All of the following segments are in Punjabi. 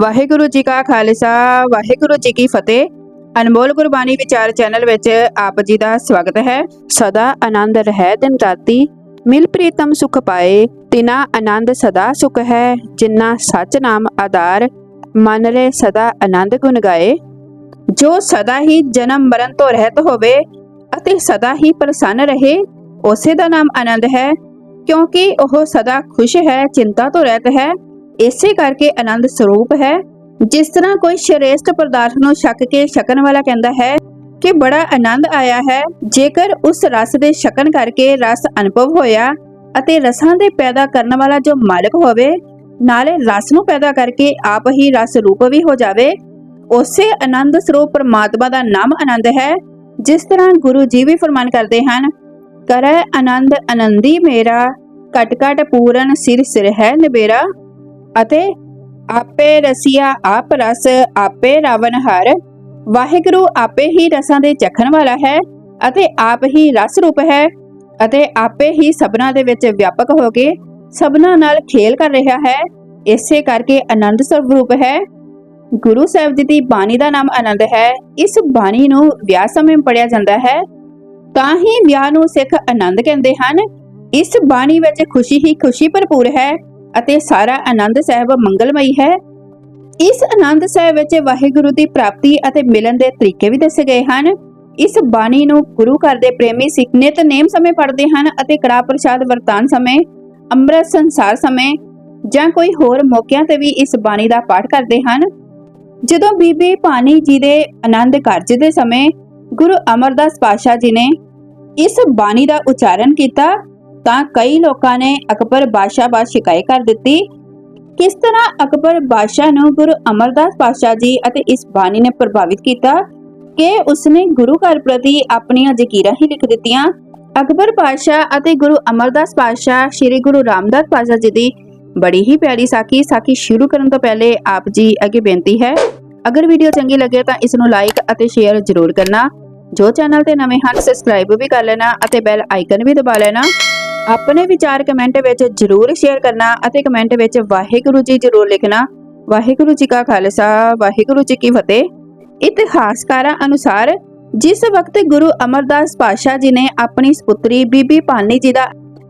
ਵਾਹਿਗੁਰੂ ਜੀ ਕਾ ਖਾਲਸਾ, ਵਾਹਿਗੁਰੂ ਜੀ ਕੀ ਫਤਿਹ। ਅਨਮੋਲ ਗੁਰਬਾਣੀ ਵਿਚਾਰ ਚੈਨਲ ਵਿੱਚ ਆਪ ਜੀ ਦਾ ਸਵਾਗਤ ਹੈ। ਸਦਾ ਆਨੰਦ ਰਹਿ ਦਿਨ ਰਾਤੀ, ਮਿਲ ਪ੍ਰੀਤਮ ਸੁਖ ਪਾਏ, ਤਿਨਾ ਆਨੰਦ ਸਦਾ ਸੁਖ ਹੈ ਜਿਨ੍ਹਾਂ ਸੱਚ ਨਾਮ ਆਧਾਰ, ਮਨ ਰੇ ਸਦਾ ਆਨੰਦ ਗੁਣ ਗਾਏ। ਜੋ ਸਦਾ ਹੀ ਜਨਮ ਮਰਨ ਤੋਂ ਰਹਿਤ ਹੋਵੇ ਅਤੇ ਸਦਾ ਹੀ ਪ੍ਰਸੰਨ ਰਹੇ, ਉਸੇ ਦਾ ਨਾਮ ਆਨੰਦ ਹੈ, ਕਿਉਂਕਿ ਉਹ ਸਦਾ ਖੁਸ਼ ਹੈ, ਚਿੰਤਾ ਤੋਂ ਰਹਿਤ ਹੈ ਇਸੇ ਕਰਕੇ ਆਨੰਦ ਸਰੂਪ ਹੈ। ਜਿਸ ਤਰ੍ਹਾਂ ਕੋਈ ਸ਼੍ਰੇਸ਼ਟ ਪਦਾਰਥ ਨੂੰ ਛਕ ਕੇ ਛਕਣ ਵਾਲਾ ਕਹਿੰਦਾ ਹੈ ਕਿ ਬੜਾ ਆਨੰਦ ਆਇਆ ਹੈ, ਜੇਕਰ ਉਸ ਰਸ ਦੇ ਛਕਣ ਕਰਕੇ ਰਸ ਅਨੁਭਵ ਹੋਇਆ ਅਤੇ ਰਸਾਂ ਦੇ ਪੈਦਾ ਕਰਨ ਵਾਲਾ ਜੋ ਮਾਲਕ ਹੋਵੇ, ਨਾਲੇ ਰਸ ਨੂੰ ਪੈਦਾ ਕਰਕੇ ਆਪ ਹੀ ਰਸ ਰੂਪ ਵੀ ਹੋ ਜਾਵੇ, ਉਸੇ ਆਨੰਦ ਸਰੂਪ ਪਰਮਾਤਮਾ ਦਾ ਨਾਮ ਆਨੰਦ ਹੈ, ਜਿਸ ਤਰ੍ਹਾਂ ਗੁਰੂ ਜੀ ਵੀ ਫਰਮਾਨ ਕਰਦੇ ਹਨ, ਕਰੈ ਆਨੰਦ ਆਨੰਦੀ ਮੇਰਾ, ਕਟ ਕਟ ਪੂਰਨ ਸਿਰ ਸਿਰ ਹੈ ਨਿਬੇਰਾ ਅਤੇ ਆਪੇ ਰਸੀਆ ਆਪ ਰਸ, ਆਪੇ ਰਾਵਨ ਹਰ। ਵਾਹਿਗੁਰੂ ਆਪੇ ਹੀ ਰਸਾਂ ਦੇ ਚਖਣ ਵਾਲਾ ਹੈ ਅਤੇ ਆਪ ਹੀ ਰਸ ਰੂਪ ਹੈ ਅਤੇ ਆਪੇ ਹੀ ਸਭਨਾ ਦੇ ਵਿੱਚ ਵਿਆਪਕ ਹੋ ਕੇ ਸਭਨਾ ਨਾਲ ਖੇਲ ਕਰ ਰਿਹਾ ਹੈ। ਇਸੇ ਕਰਕੇ ਆਨੰਦ ਸਰੂਪ ਹੈ। ਗੁਰੂ ਸਾਹਿਬ ਜੀ ਦੀ ਬਾਣੀ ਦਾ ਨਾਮ ਆਨੰਦ ਹੈ। ਇਸ ਬਾਣੀ ਨੂੰ ਵਿਆਹ ਸਮੇਂ ਪੜਿਆ ਜਾਂਦਾ ਹੈ। ਤਾਂ ਹੀ ਵਿਆਹ ਨੂੰ ਸਿੱਖ ਆਨੰਦ ਕਹਿੰਦੇ ਹਨ। ਇਸ ਬਾਣੀ ਵਿੱਚ ਖੁਸ਼ੀ ਹੀ ਖੁਸ਼ੀ ਭਰਪੂਰ ਹੈ। ਅਤੇ ਸਾਰਾ ਆਨੰਦ ਸਾਹਿਬ ਮੰਗਲਮਈ ਹੈ। ਇਸ ਆਨੰਦ ਸਾਹਿਬ ਵਿੱਚ ਵਾਹਿਗੁਰੂ ਦੀ ਪ੍ਰਾਪਤੀ ਅਤੇ ਮਿਲਣ ਦੇ ਤਰੀਕੇ ਵੀ ਦੱਸੇ ਗਏ ਹਨ। ਇਸ ਬਾਣੀ ਨੂੰ ਗੁਰੂ ਘਰ ਦੇ ਪ੍ਰੇਮੀ ਸਿੱਖ ਨਿਤਨੇਮ ਸਮੇਂ ਪੜ੍ਹਦੇ ਹਨ ਅਤੇ ਕੜਾ ਪ੍ਰਸ਼ਾਦ ਵਰਤਾਨ ਸਮੇਂ, ਅੰਮ੍ਰਿਤ ਸੰਸਾਰ ਸਮੇਂ ਜਾਂ ਕੋਈ ਹੋਰ ਮੌਕਿਆਂ ਤੇ ਵੀ ਇਸ ਬਾਣੀ ਦਾ ਪਾਠ ਕਰਦੇ ਹਨ। ਜਦੋਂ ਬੀਬੀ ਭਾਨੀ ਜੀ ਦੇ ਆਨੰਦ ਕਾਰਜ ਦੇ ਸਮੇਂ ਗੁਰੂ ਅਮਰਦਾਸ ਪਾਸ਼ਾ ਜੀ ਨੇ ਇਸ ਬਾਣੀ ਦਾ ਉਚਾਰਨ ਕੀਤਾ ਤਾਂ ਕਈ ਲੋਕਾਂ ਨੇ ਅਕਬਰ ਬਾਦਸ਼ਾਹ ਬਾਦ ਸ਼ਿਕਾਇਤ ਕਰ ਦਿੱਤੀ। ਕਿਸ ਤਰ੍ਹਾਂ ਅਕਬਰ ਬਾਦਸ਼ਾਹ ਨੂੰ ਗੁਰੂ ਅਮਰਦਾਸ ਪਾਸ਼ਾ ਜੀ ਅਤੇ ਇਸ ਬਾਣੀ ਨੇ ਪ੍ਰਭਾਵਿਤ ਕੀਤਾ? ਕਿ ਉਸਨੇ ਗੁਰੂ ਘਰ ਪ੍ਰਤੀ ਆਪਣੀਆਂ ਜ਼ਕੀਰਾਂ ਹੀ ਲਿਖ ਦਿੱਤੀਆਂ। ਅਕਬਰ ਪਾਸ਼ਾ ਅਤੇ ਗੁਰੂ ਅਮਰਦਾਸ ਪਾਸ਼ਾ ਸ੍ਰੀ ਗੁਰੂ ਰਾਮਦਾਸ ਪਾਸ਼ਾ ਜੀ ਦੀ ਬੜੀ ਹੀ ਪਿਆਰੀ ਸਾਖੀ। ਸਾਖੀ ਸ਼ੁਰੂ ਕਰਨ ਤੋਂ ਪਹਿਲੇ ਆਪ ਜੀ ਅੱਗੇ ਬੇਨਤੀ ਹੈ, ਅਗਰ ਵੀਡੀਓ ਚੰਗੀ ਲੱਗੇ ਤਾਂ ਇਸ ਨੂੰ ਲਾਈਕ ਅਤੇ ਸ਼ੇਅਰ ਜ਼ਰੂਰ ਕਰਨਾ। ਜੋ ਚੈਨਲ ਤੇ ਨਵੇਂ ਹਨ ਸਬਸਕ੍ਰਾਈਬ ਵੀ ਕਰ ਲੈਣਾ ਅਤੇ ਬੈਲ ਆਈਕਨ ਵੀ ਦਬਾ ਲੈਣਾ। ਆਪਣੇ ਵਿਚਾਰ ਕਮੈਂਟ ਵਿੱਚ ਜ਼ਰੂਰ ਸ਼ੇਅਰ ਕਰਨਾ ਅਤੇ ਕਮੈਂਟ ਵਿੱਚ ਵਾਹਿਗੁਰੂ ਜੀ ਜ਼ਰੂਰ ਲਿਖਣਾ। ਵਾਹਿਗੁਰੂ ਜੀ ਕਾ ਖਾਲਸਾ, ਵਾਹਿਗੁਰੂ ਜੀ ਕੀ ਫਤਿਹ। ਇਤਿਹਾਸਕਾਰਾਂ ਅਨੁਸਾਰ ਜਿਸ ਵਕਤ ਗੁਰੂ ਅਮਰਦਾਸ ਪਾਸ਼ਾ ਜੀ ਨੇ ਆਪਣੀ ਸੁਪੁੱਤਰੀ ਬੀਬੀ ਭਾਨੀ ਜੀ ਦਾ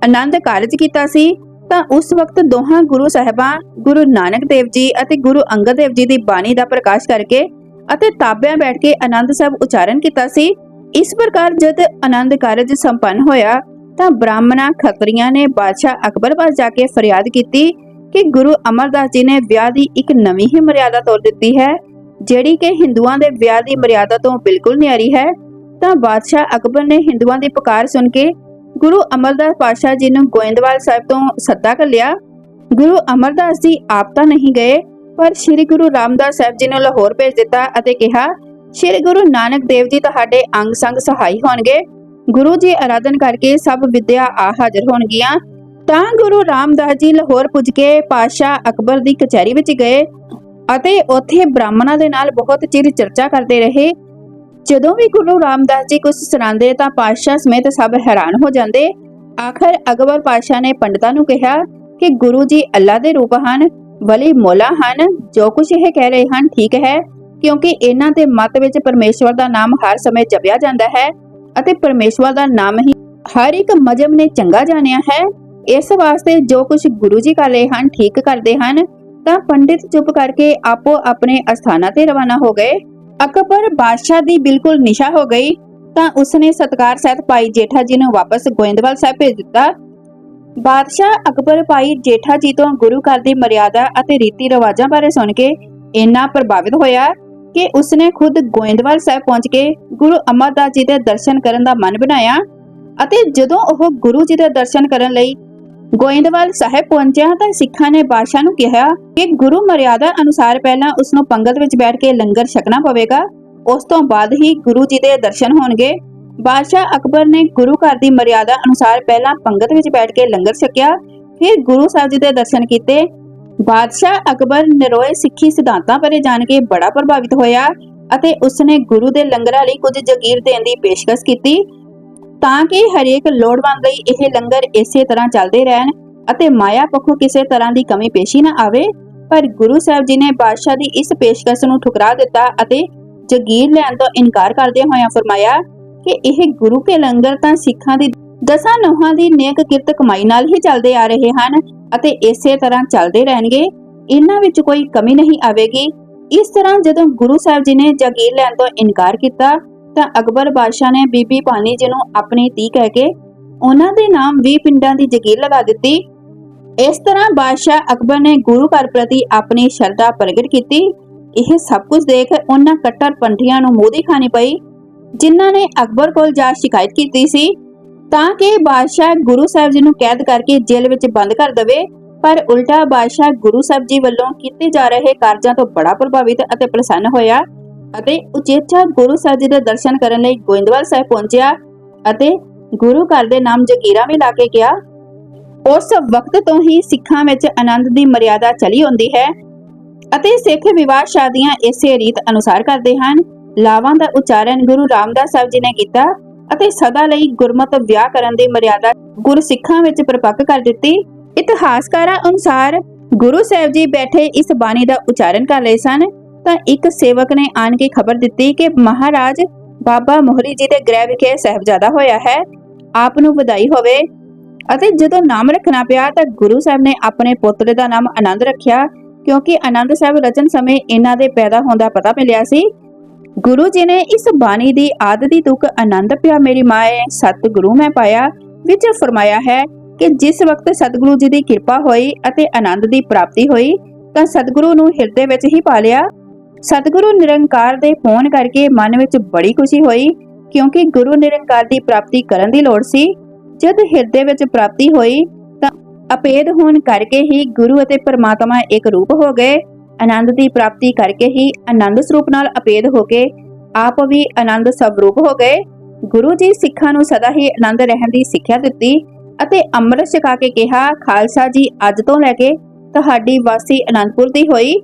ਆਨੰਦ ਕਾਰਜ ਕੀਤਾ ਸੀ, ਤਾਂ ਉਸ ਵਕਤ ਦੋਹਾਂ ਗੁਰੂ ਸਾਹਿਬਾਂ, ਗੁਰੂ ਨਾਨਕ ਦੇਵ ਜੀ ਅਤੇ ਗੁਰੂ ਅੰਗਦ ਦੇਵ ਜੀ ਦੀ ਬਾਣੀ ਦਾ ਪ੍ਰਕਾਸ਼ ਕਰਕੇ ਅਤੇ ਤਾਬਿਆਂ ਬੈਠ ਕੇ ਆਨੰਦ ਸਾਹਿਬ ਉਚਾਰਨ ਕੀਤਾ ਸੀ। ਇਸ ਪ੍ਰਕਾਰ ਜਦ ਆਨੰਦ ਕਾਰਜ ਸੰਪੰਨ ਹੋਇਆ ਤਾਂ ਬ੍ਰਾਹਮਣਾਂ ਖੱਤਰੀਆਂ ਨੇ ਬਾਦਸ਼ਾਹ ਅਕਬਰ ਪਾਸ ਜਾ ਕੇ ਫਰਿਆਦ ਕੀਤੀ ਕਿ ਗੁਰੂ ਅਮਰਦਾਸ ਜੀ ਨੇ ਵਿਆਹ ਦੀ ਇੱਕ ਨਵੀਂ ਹੀ ਮਰਿਆਦਾ ਤੋੜ ਦਿੱਤੀ ਹੈ। ਜਿਹੜੀ ਕਿ ਹਿੰਦੂਆਂ ਦੇ ਵਿਆਹ ਦੀ ਮਰਿਆਦਾ ਤੋਂ ਬਿਲਕੁਲ ਨਿਆਰੀ ਹੈ। ਤਾਂ ਬਾਦਸ਼ਾਹ ਅਕਬਰ ਨੇ ਹਿੰਦੂਆਂ ਦੀ ਪੁਕਾਰ ਸੁਣ ਕੇ ਗੁਰੂ ਅਮਰਦਾਸ ਪਾਸ਼ਾ ਜੀ ਨੂੰ ਗੋਇੰਦਵਾਲ ਸਾਹਿਬ ਤੋਂ ਸੱਦਾ ਕੱਲਿਆ ਗੁਰੂ ਅਮਰਦਾਸ ਜੀ ਆਪ ਤਾਂ ਨਹੀਂ ਗਏ, ਪਰ ਸ੍ਰੀ ਗੁਰੂ ਰਾਮਦਾਸ ਸਾਹਿਬ ਜੀ ਨੂੰ ਲਾਹੌਰ ਭੇਜ ਦਿੱਤਾ ਅਤੇ ਕਿਹਾ, ਸ੍ਰੀ ਗੁਰੂ ਨਾਨਕ ਦੇਵ ਜੀ ਤੁਹਾਡੇ ਅੰਗ ਸੰਗ ਸਹਾਈ ਹੋਣਗੇ। ਗੁਰੂ ਜੀ ਆਰਾਧਨ ਕਰਕੇ ਸਭ ਵਿਦਿਆ ਆ ਹਾਜ਼ਰ ਹੋਣਗੀਆਂ। ਤਾਂ ਗੁਰੂ ਰਾਮਦਾਸ ਜੀ ਲਾਹੌਰ ਪੁੱਜ ਕੇ ਪਾਸ਼ਾ ਅਕਬਰ ਦੀ ਕਚਹਿਰੀ ਵਿੱਚ ਗਏ ਅਤੇ ਉੱਥੇ ਬ੍ਰਾਹਮਣਾਂ ਦੇ ਨਾਲ ਬਹੁਤ ਚਿਰ ਚਰਚਾ ਕਰਦੇ ਰਹੇ। ਜਦੋਂ ਵੀ ਗੁਰੂ ਰਾਮਦਾਸ ਜੀ ਕੁਝ ਸੁਣਾਉਂਦੇ ਤਾਂ ਪਾਤਸ਼ਾਹ ਸਮੇਤ ਸਭ ਹੈਰਾਨ ਹੋ ਜਾਂਦੇ। ਆਖਰ ਅਕਬਰ ਪਾਤਸ਼ਾਹ ਨੇ ਪੰਡਤਾਂ ਨੂੰ ਕਿਹਾ ਕਿ ਗੁਰੂ ਜੀ ਅੱਲਾ ਦੇ ਰੂਪ ਹਨ, ਵਲੀ ਮੌਲਾ ਹਨ, ਜੋ ਕੁਝ ਇਹ ਕਹਿ ਰਹੇ ਹਨ ਠੀਕ ਹੈ, ਕਿਉਂਕਿ ਇਹਨਾਂ ਦੇ ਮਤ ਵਿੱਚ ਪਰਮੇਸ਼ਵਰ ਦਾ ਨਾਮ ਹਰ ਸਮੇਂ ਜਪਿਆ ਜਾਂਦਾ ਹੈ। ਅਤੇ ਪਰਮੇਸ਼ਵਰ ਦਾ ਨਾਮ ਹੀ ਹਰ ਇੱਕ ਮਜਮ ਨੇ ਚੰਗਾ ਜਾਣਿਆ ਹੈ। ਇਸ ਵਾਸਤੇ ਜੋ ਕੁਝ ਗੁਰੂ ਜੀ ਕਰ ਰਹੇ ਹਨ, ਠੀਕ ਕਰਦੇ ਹਨ, ਤਾਂ ਪੰਡਿਤ ਚੁੱਪ ਕਰਕੇ ਆਪੋ ਆਪਣੇ ਅਸਥਾਨਾਂ ਤੇ ਰਵਾਨਾ ਹੋ ਗਏ। ਅਕਬਰ ਬਾਦਸ਼ਾਹ ਦੀ ਬਿਲਕੁਲ ਨਿਸ਼ਾ ਹੋ ਗਈ, ਤਾਂ ਉਸਨੇ ਸਤਕਾਰ ਸਹਿਤ ਭਾਈ ਜੇਠਾ ਜੀ ਨੂੰ ਵਾਪਸ ਗੋਇੰਦਵਾਲ ਸਾਹਿਬ ਭੇਜ ਦਿੱਤਾ। ਬਾਦਸ਼ਾਹ ਅਕਬਰ ਭਾਈ ਜੇਠਾ ਜੀ ਤੋਂ ਗੁਰੂ ਘਰ ਦੀ ਮਰਿਆਦਾ ਅਤੇ ਰੀਤੀ ਰਿਵਾਜਾਂ ਬਾਰੇ ਸੁਣ ਕੇ ਇੰਨਾ ਪ੍ਰਭਾਵਿਤ ਹੋਇਆ ਕਿ ਉਸਨੇ ਖੁਦ ਗੋਇੰਦਵਾਲ ਸਾਹਿਬ ਪਹੁੰਚ ਕੇ ਗੁਰੂ ਅਮਰਦਾਸ ਜੀ ਦੇ ਦਰਸ਼ਨ ਕਰਨ ਦਾ ਮਨ ਬਣਾਇਆ ਅਤੇ ਜਦੋਂ ਉਹ ਗੁਰੂ ਜੀ ਦੇ ਦਰਸ਼ਨ ਕਰਨ ਲਈ ਗੋਇੰਦਵਾਲ ਸਾਹਿਬ ਪਹੁੰਚਿਆ ਤਾਂ ਸਿੱਖਾਂ ਨੇ ਬਾਦਸ਼ਾਹ ਨੂੰ ਕਿਹਾ ਕਿ ਗੁਰੂ ਮਰਿਆਦਾ ਅਨੁਸਾਰ ਪਹਿਲਾਂ ਉਸ ਨੂੰ ਪੰਗਤ ਵਿੱਚ ਬੈਠ ਕੇ ਲੰਗਰ ਛਕਣਾ ਪਵੇਗਾ। ਉਸ ਤੋਂ ਬਾਅਦ ਹੀ ਗੁਰੂ ਜੀ ਦੇ ਦਰਸ਼ਨ ਹੋਣਗੇ। ਬਾਦਸ਼ਾਹ ਅਕਬਰ ਨੇ ਗੁਰੂ ਘਰ ਦੀ ਮਰਿਆਦਾ ਅਨੁਸਾਰ ਪਹਿਲਾਂ ਪੰਗਤ ਵਿੱਚ ਬੈਠ ਕੇ ਲੰਗਰ ਛਕਿਆ। ਫਿਰ ਗੁਰੂ ਸਾਹਿਬ ਜੀ ਦੇ ਦਰਸ਼ਨ ਕੀਤੇ। ਬਾਦਸ਼ਾਹ ਅਕਬਰ ਨਿਰੋਏ ਸਿੱਖੀ ਸਿਧਾਂਤਾਂ ਬਾਰੇ ਜਾਣ ਕੇ ਬੜਾ ਪ੍ਰਭਾਵਿਤ ਹੋਇਆ ਅਤੇ ਉਸਨੇ ਗੁਰੂ ਦੇ ਲੰਗਰਾਂ ਲਈ ਕੁਝ ਜਗੀਰ ਦੇਣ ਦੀ ਪੇਸ਼ਕਸ਼ ਕੀਤੀ। ਤਾਂ ਕਿ ਹਰੇਕ ਲੋੜਵੰਦ ਲਈ ਇਹ ਲੰਗਰ ਇਸੇ ਤਰ੍ਹਾਂ ਚੱਲਦੇ ਰਹਿਣ ਅਤੇ ਮਾਇਆ ਪੱਖੋਂ ਕਿਸੇ ਤਰ੍ਹਾਂ ਦੀ ਕਮੀ ਪੇਸ਼ੀ ਨਾ ਆਵੇ। ਪਰ ਗੁਰੂ ਸਾਹਿਬ ਜੀ ਨੇ ਬਾਦਸ਼ਾਹ ਦੀ ਇਸ ਪੇਸ਼ਕਸ਼ ਨੂੰ ਠੁਕਰਾ ਦਿੱਤਾ ਅਤੇ ਜਗੀਰ ਲੈਣ ਤੋਂ ਇਨਕਾਰ ਕਰਦੇ ਹੋਇਆਂ ਫਰਮਾਇਆ ਕਿ ਇਹ ਗੁਰੂ ਕੇ ਲੰਗਰ ਤਾਂ ਸਿੱਖਾਂ ਦੀ ਦਸਾਂ ਨੋਹਾਂ ਦੀ ਨੇਕ ਕਿਰਤ ਕਮਾਈ ਨਾਲ ਹੀ ਚੱਲਦੇ ਆ ਰਹੇ ਹਨ। ਅਤੇ ਇਸੇ ਤਰ੍ਹਾਂ ਚੱਲਦੇ ਰਹਿਣਗੇ। ਇਹਨਾਂ ਵਿੱਚ ਕੋਈ ਕਮੀ ਨਹੀਂ ਆਵੇਗੀ। ਇਸ ਤਰ੍ਹਾਂ ਜਦੋਂ ਗੁਰੂ ਸਾਹਿਬ ਜੀ ਨੇ ਜਗੀਰ ਲੈਣ ਤੋਂ ਇਨਕਾਰ ਕੀਤਾ, ਤਾਂ ਅਕਬਰ ਬਾਦਸ਼ਾਹ ਨੇ ਬੀਬੀ ਭਾਨੀ ਜੀ ਨੂੰ ਆਪਣੀ ਧੀ ਕਹਿ ਕੇ ਉਹਨਾਂ ਦੇ ਨਾਮ 20 ਪਿੰਡਾਂ ਦੀ ਜਗੀਰ ਲਗਾ ਦਿੱਤੀ। ਇਸ ਤਰ੍ਹਾਂ ਬਾਦਸ਼ਾਹ ਅਕਬਰ ਨੇ ਗੁਰੂ ਘਰ ਪ੍ਰਤੀ ਆਪਣੀ ਸ਼ਰਧਾ ਪ੍ਰਗਟ ਕੀਤੀ। ਇਹ ਸਭ ਕੁਝ ਦੇਖ ਉਹਨਾਂ ਕੱਟੜ ਕੱਟੜਪੰਥੀਆਂ ਨੂੰ ਮੂੰਹ ਦੀ ਖਾਣੀ ਪਈ, ਜਿਨ੍ਹਾਂ ਨੇ ਅਕਬਰ ਕੋਲ ਜਾ ਸ਼ਿਕਾਇਤ ਕੀਤੀ ਸੀ। ਤਾਂ ਕਿ ਬਾਦਸ਼ਾਹ ਗੁਰੂ ਸਾਹਿਬ ਜੀ ਨੂੰ ਕੈਦ ਕਰਕੇ ਜੇਲ੍ਹ ਵਿੱਚ ਬੰਦ ਕਰ ਦੇਵੇ, ਪਰ ਉਲਟਾ ਬਾਦਸ਼ਾਹ ਗੁਰੂ ਸਾਹਿਬ ਜੀ ਵੱਲੋਂ ਕੀਤੇ ਜਾ ਰਹੇ ਕਾਰਜਾਂ ਤੋਂ ਬੜਾ ਪ੍ਰਭਾਵਿਤ ਅਤੇ ਪ੍ਰਸੰਨ ਹੋਇਆ ਅਤੇ ਉਚੇਚਾ ਗੁਰੂ ਸਾਹਿਬ ਜੀ ਦੇ ਦਰਸ਼ਨ ਕਰਨ ਲਈ ਗੋਇੰਦਵਾਲ ਸਾਹਿਬ ਪਹੁੰਚਿਆ ਅਤੇ ਗੁਰੂ ਘਰ ਦੇ ਨਾਮ ਜਗੀਰਾ ਵੀ ਲਾ ਕੇ ਗਿਆ। ਉਸ ਵਕਤ ਤੋਂ ਹੀ ਸਿੱਖਾਂ ਵਿੱਚ ਆਨੰਦ ਦੀ ਮਰਿਆਦਾ ਚਲੀ ਆਉਂਦੀ ਹੈ ਅਤੇ ਸਿੱਖ ਵਿਵਾਹ ਸ਼ਾਦੀਆਂ ਇਸੇ ਰੀਤ ਅਨੁਸਾਰ ਕਰਦੇ ਹਨ। ਲਾਵਾਂ ਦਾ ਉਚਾਰਨ ਗੁਰੂ ਰਾਮਦਾਸ ਸਾਹਿਬ ਜੀ ਨੇ ਕੀਤਾ ਅਤੇ ਸਦਾ ਲਈ ਗੁਰਮਤ ਵਿਆਹ ਕਰਨ ਦੀ ਮਰਿਆਦਾ ਗੁਰਸਿੱਖਾਂ ਵਿੱਚ ਪ੍ਰਪੱਕ ਕਰ ਦਿੱਤੀ। ਇਤਿਹਾਸਕਾਰਾਂ ਅਨੁਸਾਰ ਗੁਰੂ ਸਾਹਿਬ ਜੀ ਬੈਠੇ ਇਸ ਬਾਣੀ ਦਾ ਉਚਾਰਨ ਕਰ ਰਹੇ ਸਨ। ਤਾਂ ਇੱਕ ਸੇਵਕ ਨੇ ਆਣ ਕੇ ਖਬਰ ਦਿੱਤੀ ਕਿ ਮਹਾਰਾਜ ਬਾਬਾ ਮੋਹਰੀ ਜੀ ਦੇ ਗ੍ਰਹਿ ਵਿਖੇ ਸਹਿਬਜ਼ਾਦਾ ਹੋਇਆ ਹੈ। ਆਪ ਨੂੰ ਵਧਾਈ ਹੋਵੇ। ਅਤੇ ਜਦੋਂ ਨਾਮ ਰੱਖਣਾ ਪਿਆ ਤਾਂ ਗੁਰੂ ਸਾਹਿਬ ਨੇ ਆਪਣੇ ਪੁੱਤਰ ਦਾ ਨਾਮ ਆਨੰਦ ਰੱਖਿਆ। ਕਿਉਂਕਿ ਆਨੰਦ ਸਾਹਿਬ ਰਚਨ ਸਮੇਂ ਇਹਨਾਂ ਦੇ ਪੈਦਾ ਹੋਣ ਦਾ ਪਤਾ ਮਿਲਿਆ ਸੀ। ਗੁਰੂ ਜੀ ਨੇ ਇਸ ਬਾਣੀ ਦੀ ਆਦ ਦੀ ਤੁਕ ਆਨੰਦ ਪਿਆ ਮੇਰੀ ਮਾਏ, ਸਤਿਗੁਰੂ ਮੈਂ ਪਾਇਆ, ਵਿੱਚ ਫਰਮਾਇਆ ਹੈ ਕਿ ਜਿਸ ਵਕਤ ਸਤਿਗੁਰੂ ਜੀ ਦੀ ਕਿਰਪਾ ਹੋਈ ਅਤੇ ਆਨੰਦ ਦੀ ਪ੍ਰਾਪਤੀ ਹੋਈ, ਤਾਂ ਸਤਿਗੁਰੂ ਨੂੰ ਹਿਰਦੇ ਵਿੱਚ ਹੀ ਪਾ ਲਿਆ। ਸਤਿਗੁਰੂ ਨਿਰੰਕਾਰ ਦੇ ਫੋਨ ਕਰਕੇ ਮਨ ਵਿੱਚ ਬੜੀ ਖੁਸ਼ੀ ਹੋਈ, ਕਿਉਂਕਿ ਗੁਰੂ ਨਿਰੰਕਾਰ ਦੀ ਪ੍ਰਾਪਤੀ ਕਰਨ ਦੀ ਲੋੜ ਸੀ। ਜਦ ਹਿਰਦੇ ਵਿੱਚ ਪ੍ਰਾਪਤੀ ਹੋਈ, ਤਾਂ ਅਪੇਦ ਹੋਣ ਕਰਕੇ ਹੀ ਗੁਰੂ ਅਤੇ ਪਰਮਾਤਮਾ ਇੱਕ ਰੂਪ ਹੋ ਗਏ। ਆਨੰਦ ਦੀ ਪ੍ਰਾਪਤੀ ਕਰਕੇ ਹੀ ਆਨੰਦ ਸਰੂਪ ਨਾਲ ਅਪੇਦ ਹੋ ਕੇ, ਆਪ ਵੀ ਆਨੰਦ ਸਵਰੂਪ ਹੋ ਗਏ। ਗੁਰੂ ਜੀ ਸਿੱਖਾਂ ਨੂੰ ਸਦਾ ਹੀ ਆਨੰਦ ਰਹਿਣ ਦੀ ਸਿੱਖਿਆ ਦਿੱਤੀ ਅਤੇ ਅੰਮ੍ਰਿਤ ਛਕਾ ਕੇ ਕਿਹਾ, ਖਾਲਸਾ ਜੀ, ਅੱਜ ਤੋਂ ਲੈ ਕੇ ਤੁਹਾਡੀ ਵਾਸੀ ਆਨੰਦਪੁਰ ਦੀ ਹੋਈ।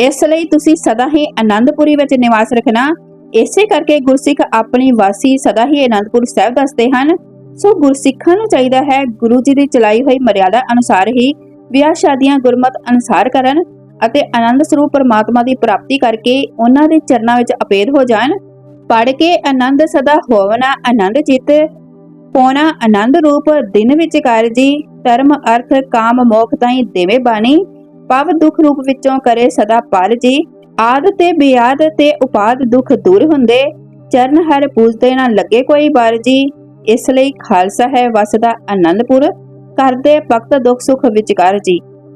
ਇਸ ਲਈ ਤੁਸੀਂ ਸਦਾ ਹੀ ਆਨੰਦਪੁਰੀ ਵਿੱਚ ਨਿਵਾਸ ਰੱਖਣਾ। ਇਸੇ ਕਰਕੇ ਗੁਰਸਿੱਖ ਆਪਣੀ ਵਾਸੀ ਸਦਾ ਹੀ ਆਨੰਦਪੁਰ ਸਾਹਿਬ ਦੱਸਦੇ ਹਨ, ਸੋ ਗੁਰਸਿੱਖਾਂ ਨੂੰ ਚਾਹੀਦਾ ਹੈ ਗੁਰੂ ਜੀ ਦੀ ਚਲਾਈ ਹੋਈ ਮਰਿਆਦਾ ਅਨੁਸਾਰ ਹੀ ਵਿਆਹ ਸ਼ਾਦੀਆਂ ਗੁਰਮਤ ਅਨੁਸਾਰ ਕਰਨ। ਅਤੇ ਆਨੰਦ ਸਰੂਪ ਪਰਮਾਤਮਾ ਦੀ ਪ੍ਰਾਪਤੀ ਕਰਕੇ ਉਹਨਾਂ ਦੇ ਚਰਨਾਂ ਵਿੱਚ ਅਪੇਧ ਹੋ ਜਾਣ। ਪੜ ਕੇ ਆਨੰਦ ਸਦਾ ਹੋਵਣਾ ਆਨੰਦ ਚਿਤ ਪੋਣਾ ਆਨੰਦ ਰੂਪ, ਦਿਨ ਵਿੱਚ ਕਾਰਜੀ ਧਰਮ, ਅਰਥ, ਕਾਮ, ਮੋਖ ਤਾਈ ਦੇਵੇ ਬਾਣੀ। ਪਵ ਦੁਖ ਰੂਪ ਵਿੱਚੋਂ ਕਰੇ ਸਦਾ ਪਾਲ ਜੀ। ਆਦ ਤੇ ਬਿਆਦ ਤੇ ਉਪਾਦ ਦੁਖ ਦੂਰ ਹੁੰਦੇ। ਚਰਨ ਹਰ ਪੂਜਦੇ ਨਾ ਲੱਗੇ ਕੋਈ ਬਾਰ ਜੀ। ਇਸ ਲਈ ਖਾਲਸਾ ਹੈ ਵਸਦਾ ਆਨੰਦਪੁਰ। ਕਰਦੇ ਭਗਤ ਦੁਖ ਸੁਖ ਵਿਚਕਾਰ ਜੀ।